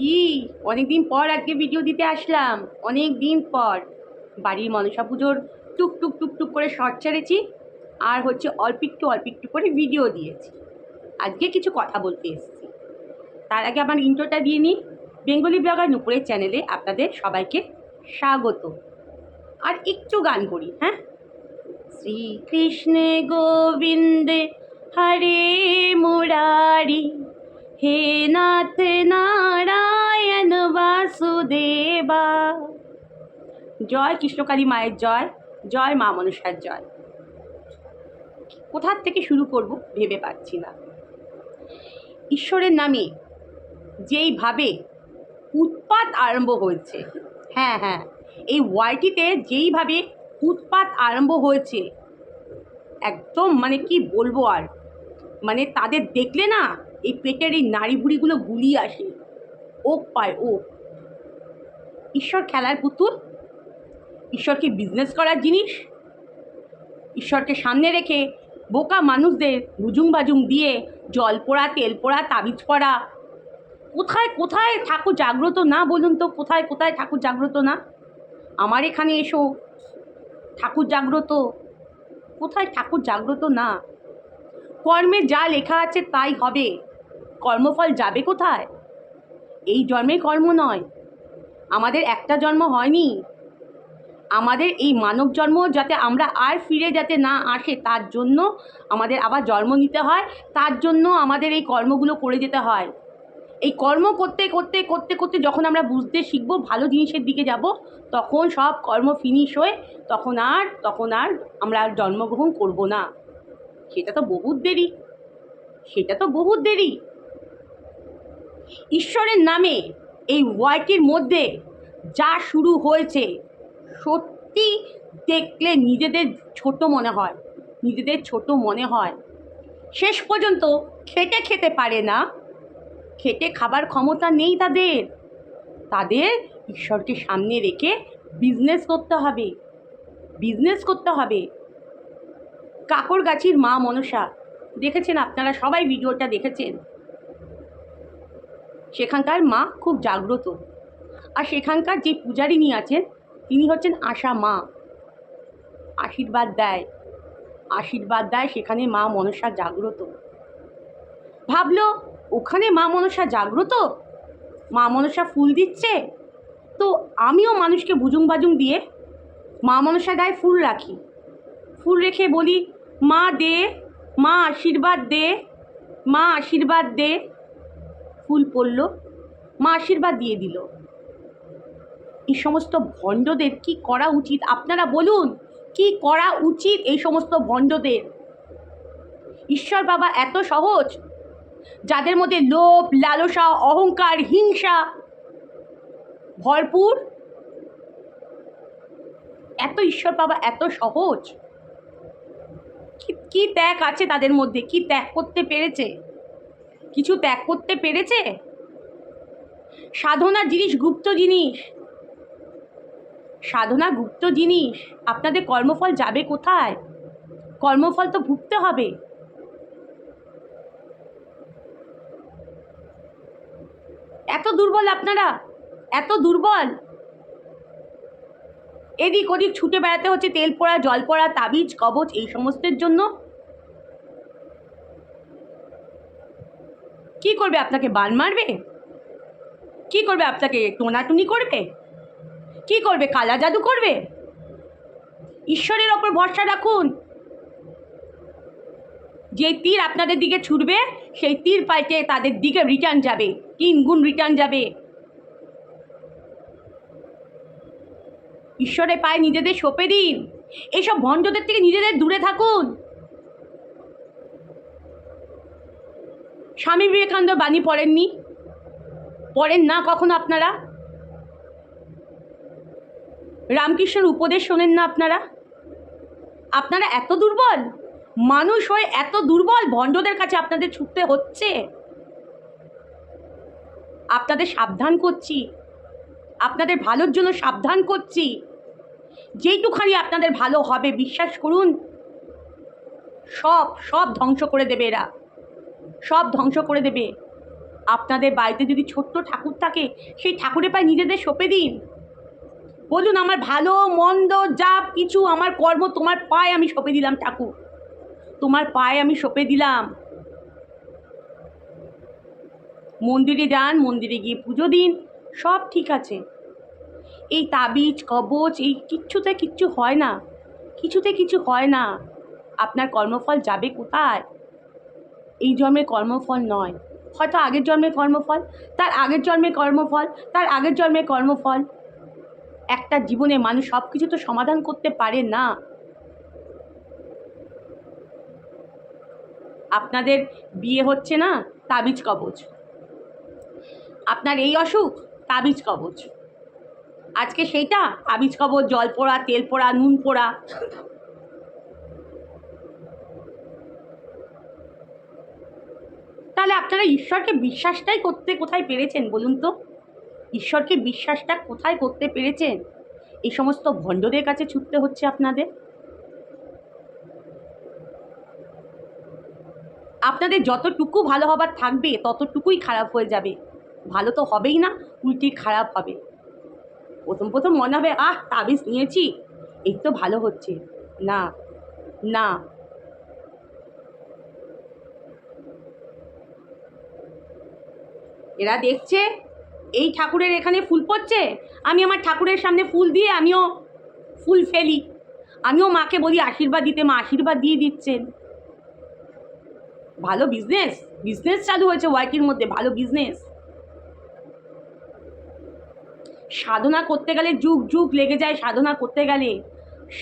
কি? অনেকদিন পর আজকে ভিডিও দিতে আসলাম। অনেক দিন পর। বাড়ির মনসা পুজোর টুক টুক টুক টুক করে শর্ট ছেড়েছি আর হচ্ছে অল্প একটু অল্প একটু করে ভিডিও দিয়েছি। আজকে কিছু কথা বলতে এসেছি। তার আগে আমার ইন্ট্রোটা দিয়ে নিই। বেঙ্গলি ব্লগার নুপুরের চ্যানেলে আপনাদের সবাইকে স্বাগত। আর একটু গান করি হ্যাঁ? শ্রীকৃষ্ণে গোবিন্দে হরে মুরারি। হে নাথ নারায়ণ বাসুদেবা। জয় কৃষ্ণকালী মায়ের জয় জয় মা মনসার জয়। কোথার থেকে শুরু করব ভেবে পাচ্ছি না। ঈশ্বরের নামে যেইভাবে উৎপাত আরম্ভ হয়েছে হ্যাঁ হ্যাঁ এই ওয়াইটিতে যেইভাবে উৎপাত আরম্ভ হয়েছে, একদম মানে কি বলব আর? মানে তাদের দেখলে না এই পেটের এই নাড়ি বুড়িগুলো গুলিয়ে আসে। ও পায় ও ঈশ্বর খেলার পুতুল? ঈশ্বরকে বিজনেস করার জিনিস? ঈশ্বরকে সামনে রেখে বোকা মানুষদের বুজুং বাজুং দিয়ে জল পোড়া, তেল পোড়া, তাবিজ পড়া কোথায় কোথায় ঠাকুর জাগ্রত না বলুন তো? কোথায় কোথায় ঠাকুর জাগ্রত না? আমার এখানে এসো। ঠাকুর জাগ্রত। কোথায় ঠাকুর জাগ্রত না? কর্মে যা লেখা আছে তাই হবে। কর্মফল যাবে কোথায়? এই জন্মে কর্ম নয়। আমাদের একটা জন্ম হয়নি। আমাদের এই মানব জন্ম যাতে আমরা আর ফিরে যাতে না আসে, তার জন্য আমাদের আবার জন্ম নিতে হয়, তার জন্য আমাদের এই কর্মগুলো করে যেতে হয়। এই কর্ম করতে করতে করতে করতে যখন আমরা বুঝতে শিখব ভালো জিনিসের দিকে যাব, তখন সব কর্ম ফিনিশ হয়ে তখন আর তখন আর আমরা আর জন্মগ্রহণ করব না। সেটা তো বহুত দেরি। সেটা তো বহুত দেরি। ঈশ্বরের নামে এই ওয়াইটির মধ্যে যা শুরু হয়েছে, সত্যি দেখলে নিজেদের ছোট মনে হয়, নিজেদের ছোট মনে হয়। শেষ পর্যন্ত খেটে খেতে পারে না। খেটে খাবার ক্ষমতা নেই তাদের। তাদের ঈশ্বরকে সামনে রেখে বিজনেস করতে হবে। বিজনেস করতে হবে। কাকরগাছির মা মনসা, দেখেছেন আপনারা সবাই ভিডিওটা দেখেছেন? সেখানকার মা খুব জাগ্রত। আর সেখানকার যে পূজারিনী আছেন, তিনি হচ্ছেন আশা মা। আশীর্বাদ দেয়। আশীর্বাদ দেয় সেখানে মা মনসা জাগ্রত। ভাবলো, ওখানে মা মনসা জাগ্রত? মা মনসা ফুল দিচ্ছে? তো আমিও মানুষকে বুজুং বাজুং দিয়ে মা মনসা গায়ে ফুল রাখি। ফুল রেখে বলি, মা দে, মা আশীর্বাদ দে, মা আশীর্বাদ দে। ফুল পড়ল, মা আশীর্বাদ দিয়ে দিল। এই সমস্ত ভণ্ডদের কি করা উচিত? আপনারা বলুন, কি করা উচিত এই সমস্ত ভণ্ডদের? ঈশ্বর বাবা এত সহজ? যাদের মধ্যে লোভ, লালসা, অহংকার, হিংসা ভরপুর? এত ঈশ্বর বাবা এত সহজ? কি কি ত্যাগ আছে তাদের মধ্যে? কি ত্যাগ করতে পেরেছে? কিছু ত্যাগ করতে পেরেছে? সাধনা জিনিস গুপ্ত জিনিস। সাধনা গুপ্ত জিনিস, আপনাদের কর্মফল যাবে কোথায়? কর্মফল তো ভুগতে হবে। এত দুর্বল আপনারা, এত দুর্বল। এদিক ওদিক ছুটে বেড়াতে হচ্ছে তেল পোড়া, জল পোড়া, তাবিজ, কবচ, এই সমস্তের জন্য। কি করবে? আপনাকে বান মারবে? কি করবে? আপনাকে টোনাটুনি করবে? কি করবে? কালা জাদু করবে? ঈশ্বরের ওপর ভরসা রাখুন। যে তীর আপনাদের দিকে ছুটবে, সেই তীর পাল্টে তাদের দিকে রিটার্ন যাবে। তিন গুণ রিটার্ন যাবে। ঈশ্বরের পায়ে নিজেদের সঁপে দিন। এইসব ভণ্ডদের থেকে নিজেদের দূরে থাকুন। স্বামী বিবেকানন্দ বাণী পড়েননি? পড়েন না কখনো আপনারা? রামকৃষ্ণের উপদেশ শোনেন না আপনারা? আপনারা এত দুর্বল? মানুষ হয়ে এত দুর্বল ভণ্ডদের কাছে আপনাদের ছুটতে হচ্ছে? আপনাদের সাবধান করছি। আপনাদের ভালোর জন্য সাবধান করছি। যেইটুখানি আপনাদের ভালো হবে, বিশ্বাস করুন। সব সব ধ্বংস করে দেবে এরা। সব ধ্বংস করে দেবে। আপনাদের বাড়িতে যদি ছোট্ট ঠাকুর থাকে, সেই ঠাকুরের পায়ে নিজেদের সঁপে দিন। বলুন, আমার ভালো, মন্দ, যা কিছু আমার কর্ম, তোমার পায়ে আমি সঁপে দিলাম ঠাকুর। তোমার পায়ে আমি সঁপে দিলাম। মন্দিরে যান, মন্দিরে গিয়ে পুজো দিন, সব ঠিক আছে। এই তাবিজ, কবচ, এই কিচ্ছুতে কিচ্ছু হয় না। কিছুতে কিছু হয় না। আপনার কর্মফল যাবে কোথায়? এই জন্মের কর্মফল নয়। হয়তো আগের জন্মের কর্মফল, তার আগের জন্মের কর্মফল, তার আগের জন্মের কর্মফল। একটা জীবনে মানুষ সব কিছু তো সমাধান করতে পারে না। আপনাদের বিয়ে হচ্ছে না? তাবিজ কবচ আপনার এই অসুখ, তাবিজ কবচ আজকে সেইটা, তাবিজ কবচ জল পোড়া, তেল পোড়া, নুন পোড়া। তাহলে আপনারা ঈশ্বরকে বিশ্বাসটাই করতে কোথায় পেরেছেন বলুন তো? ঈশ্বরকে বিশ্বাসটা কোথায় করতে পেরেছেন? এই সমস্ত ভণ্ডদের কাছে ছুটতে হচ্ছে আপনাদের। আপনাদের যতটুকু ভালো হবার থাকবে, ততটুকুই খারাপ হয়ে যাবে। ভালো তো হবেই না, উল্টি খারাপ হবে। প্রথম প্রথম মনে হবে, আহ, তাবিজ নিয়েছি, এই তো ভালো হচ্ছে। না না এরা দেখছে, এই ঠাকুরের এখানে ফুল পড়ছে, আমি আমার ঠাকুরের সামনে ফুল দিয়ে আমিও ফুল ফেলি। আমিও মাকে বলি, আশীর্বাদ দিতে। মা আশীর্বাদ দিয়ে দিচ্ছেন। ভালো বিজনেস বিজনেস চালু হয়েছে ওয়াইটির মধ্যে, ভালো বিজনেস সাধনা করতে গেলে যুগ যুগ লেগে যায় সাধনা করতে গেলে।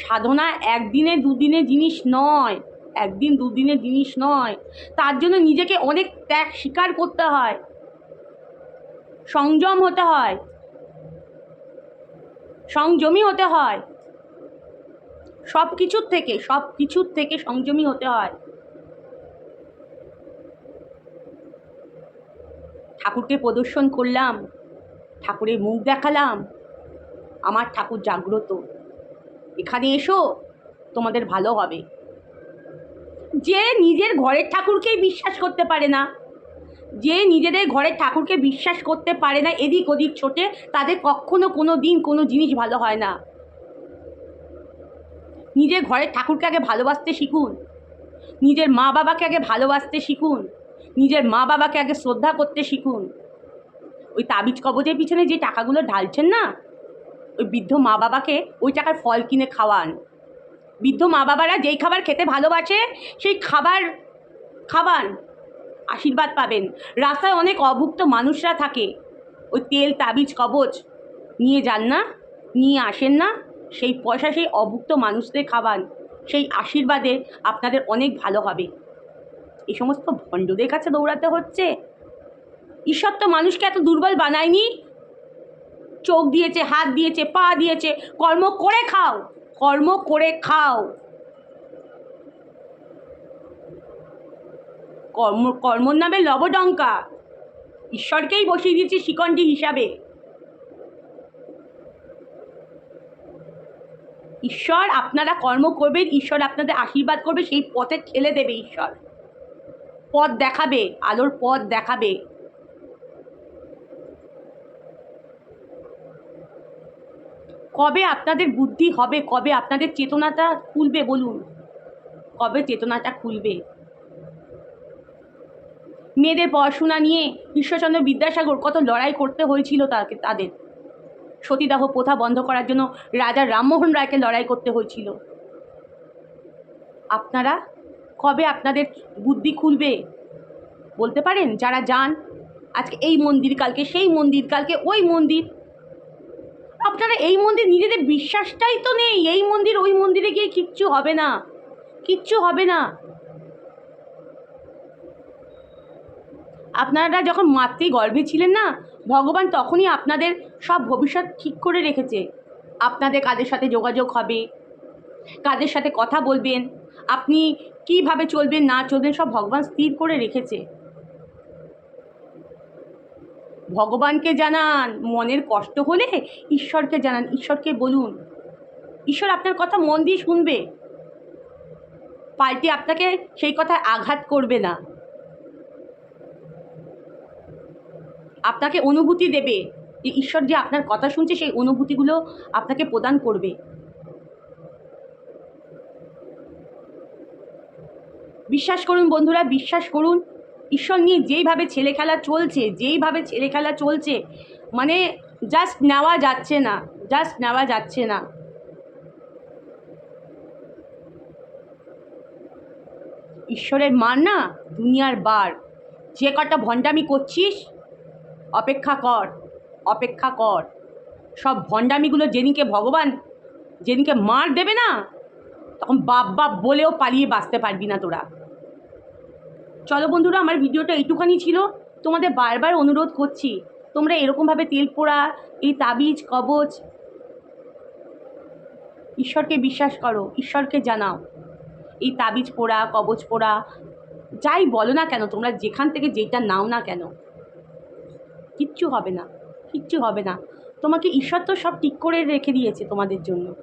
সাধনা একদিনে দুদিনে জিনিস নয়, একদিন দুদিনের জিনিস নয়। তার জন্য নিজেকে অনেক ত্যাগ স্বীকার করতে হয়। সংযম হতে হয়। সংযমী হতে হয়। সব কিছুর থেকে সব কিছুর থেকে সংযমী হতে হয়। ঠাকুরকে প্রদর্শন করলাম, ঠাকুরের মুখ দেখালাম, আমার ঠাকুর জাগ্রত। এখানে এসো, তোমাদের ভালো হবে। যে নিজের ঘরের ঠাকুরকেই বিশ্বাস করতে পারে না যে নিজেদের ঘরের ঠাকুরকে বিশ্বাস করতে পারে না এদিক ওদিক ছোটে, তাদের কখনো কোনো দিন কোনো জিনিস ভালো হয় না। নিজের ঘরের ঠাকুরকে আগে ভালোবাসতে শিখুন। নিজের মা বাবাকে আগে ভালোবাসতে শিখুন। নিজের মা বাবাকে আগে শ্রদ্ধা করতে শিখুন। ওই তাবিজ কবজের পিছনে যে টাকাগুলো ঢালছেন না, ওই বৃদ্ধ মা বাবাকে ওই টাকার ফল কিনে খাওয়ান। বৃদ্ধ মা বাবারা যেই খাবার খেতে ভালোবাসে, সেই খাবার খাবান আশীর্বাদ পাবেন। রাস্তায় অনেক অভুক্ত মানুষরা থাকে। ওই তেল, তাবিজ, কবচ নিয়ে যান না, নিয়ে আসেন না। সেই পয়সা সেই অভুক্ত মানুষদের খাবান সেই আশীর্বাদে আপনাদের অনেক ভালো হবে। এই সমস্ত ভণ্ডদের কাছে দৌড়াতে হচ্ছে। ঈশ্বর তো মানুষকে এত দুর্বল বানায়নি। চোখ দিয়েছে, হাত দিয়েছে, পা দিয়েছে, কর্ম করে খাও, কর্ম করে খাও। কর্ম, কর্মর নামে লবডঙ্কা। ঈশ্বরকেই বসিয়ে দিয়েছে শিকণ্ডি হিসাবে। ঈশ্বর আপনারা কর্ম করবেন, ঈশ্বর আপনাদের আশীর্বাদ করবে, সেই পথে ঠেলে দেবে ঈশ্বর। পথ দেখাবে, আলোর পথ দেখাবে। কবে আপনাদের বুদ্ধি হবে, কবে আপনাদের চেতনাটা খুলবে বলুন? কবে চেতনাটা খুলবে? মেয়েদের পড়াশোনা নিয়ে ঈশ্বরচন্দ্র বিদ্যাসাগর কত লড়াই করতে হয়েছিল তাকে, তাদের। সতীদাহ প্রথা বন্ধ করার জন্য রাজা রামমোহন রায়কে লড়াই করতে হয়েছিল। আপনারা কবে আপনাদের বুদ্ধি খুলবে? বলতে পারেন? যারা যান, আজকে এই মন্দির কালকে, সেই মন্দির কালকে, ওই মন্দির। আপনারা এই মন্দির নিজেদের বিশ্বাসটাই তো নেই। এই মন্দির, ওই মন্দিরে গিয়ে কিচ্ছু হবে না। কিচ্ছু হবে না। আপনারা যখন মাতৃ গর্ভে ছিলেন না, ভগবান তখনই আপনাদের সব ভবিষ্যৎ ঠিক করে রেখেছে। আপনাদের কাদের সাথে যোগাযোগ হবে? কাদের সাথে কথা বলবেন? আপনি কীভাবে চলবেন, না চলবেন, সব ভগবান স্থির করে রেখেছে। ভগবানকে জানান, মনের কষ্ট হলে ঈশ্বরকে জানান, ঈশ্বরকে বলুন। ঈশ্বর আপনার কথা মন দিয়ে শুনবে। পাল্টে আপনাকে সেই কথায় আঘাত করবে না। আপনাকে অনুভূতি দেবে যে ঈশ্বর যে আপনার কথা শুনছে, সেই অনুভূতিগুলো আপনাকে প্রদান করবে। বিশ্বাস করুন বন্ধুরা, বিশ্বাস করুন। ঈশ্বর নিয়ে যেইভাবে ছেলে খেলা চলছে, যেইভাবে ছেলে খেলা চলছে মানে জাস্ট নেওয়া যাচ্ছে না জাস্ট নেওয়া যাচ্ছে না। ঈশ্বরের মান না, দুনিয়ার বার। যে কটা ভণ্ডামি করছিস অপেক্ষা কর অপেক্ষা কর। সব ভণ্ডামিগুলো যেদিনকে ভগবান, যেদিনকে মার দেবে না, তখন বাপ বাপ বলেও পালিয়ে বাঁচতে পারবি না তোরা। চলো বন্ধুরা, আমার ভিডিওটা এইটুখানি ছিল। তোমাদের বারবার অনুরোধ করছি, তোমরা এরকমভাবে তেল পোড়া, এই তাবিজ, কবচ, ঈশ্বরকে বিশ্বাস করো, ঈশ্বরকে জানাও। এই তাবিজ পোড়া, কবচ পোড়া, যাই বলো না কেন, তোমরা যেখান থেকে যেটা নাও না কেন কিচ্ছু হবে না, কিচ্ছু হবে না। তোমাকে ঈশ্বর তো সব ঠিক করে রেখে দিয়েছে তোমাদের জন্য,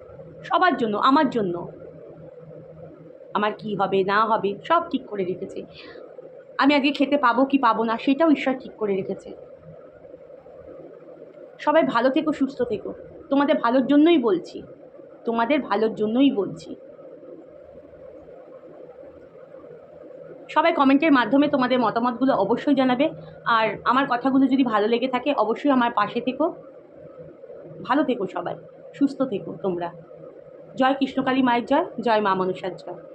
সবার জন্য, আমার জন্য। আমার কি হবে, না হবে, সব ঠিক করে রেখেছে। আমি আজকে খেতে পাবো কি পাবো না, সেটাও ঈশ্বর ঠিক করে রেখেছে। সবাই ভালো থেকো, সুস্থ থেকো। তোমাদের ভালোর জন্যই বলছি। তোমাদের ভালোর জন্যই বলছি। সবাই কমেন্টের মাধ্যমে তোমাদের মতামতগুলো অবশ্যই জানাবে। আর আমার কথাগুলো যদি ভালো লেগে থাকে, অবশ্যই আমার পাশে থেকো। ভালো থেকো সবাই, সুস্থ থেকো তোমরা। জয় কৃষ্ণকালী মায়ের জয় জয় মা মনসার জয়।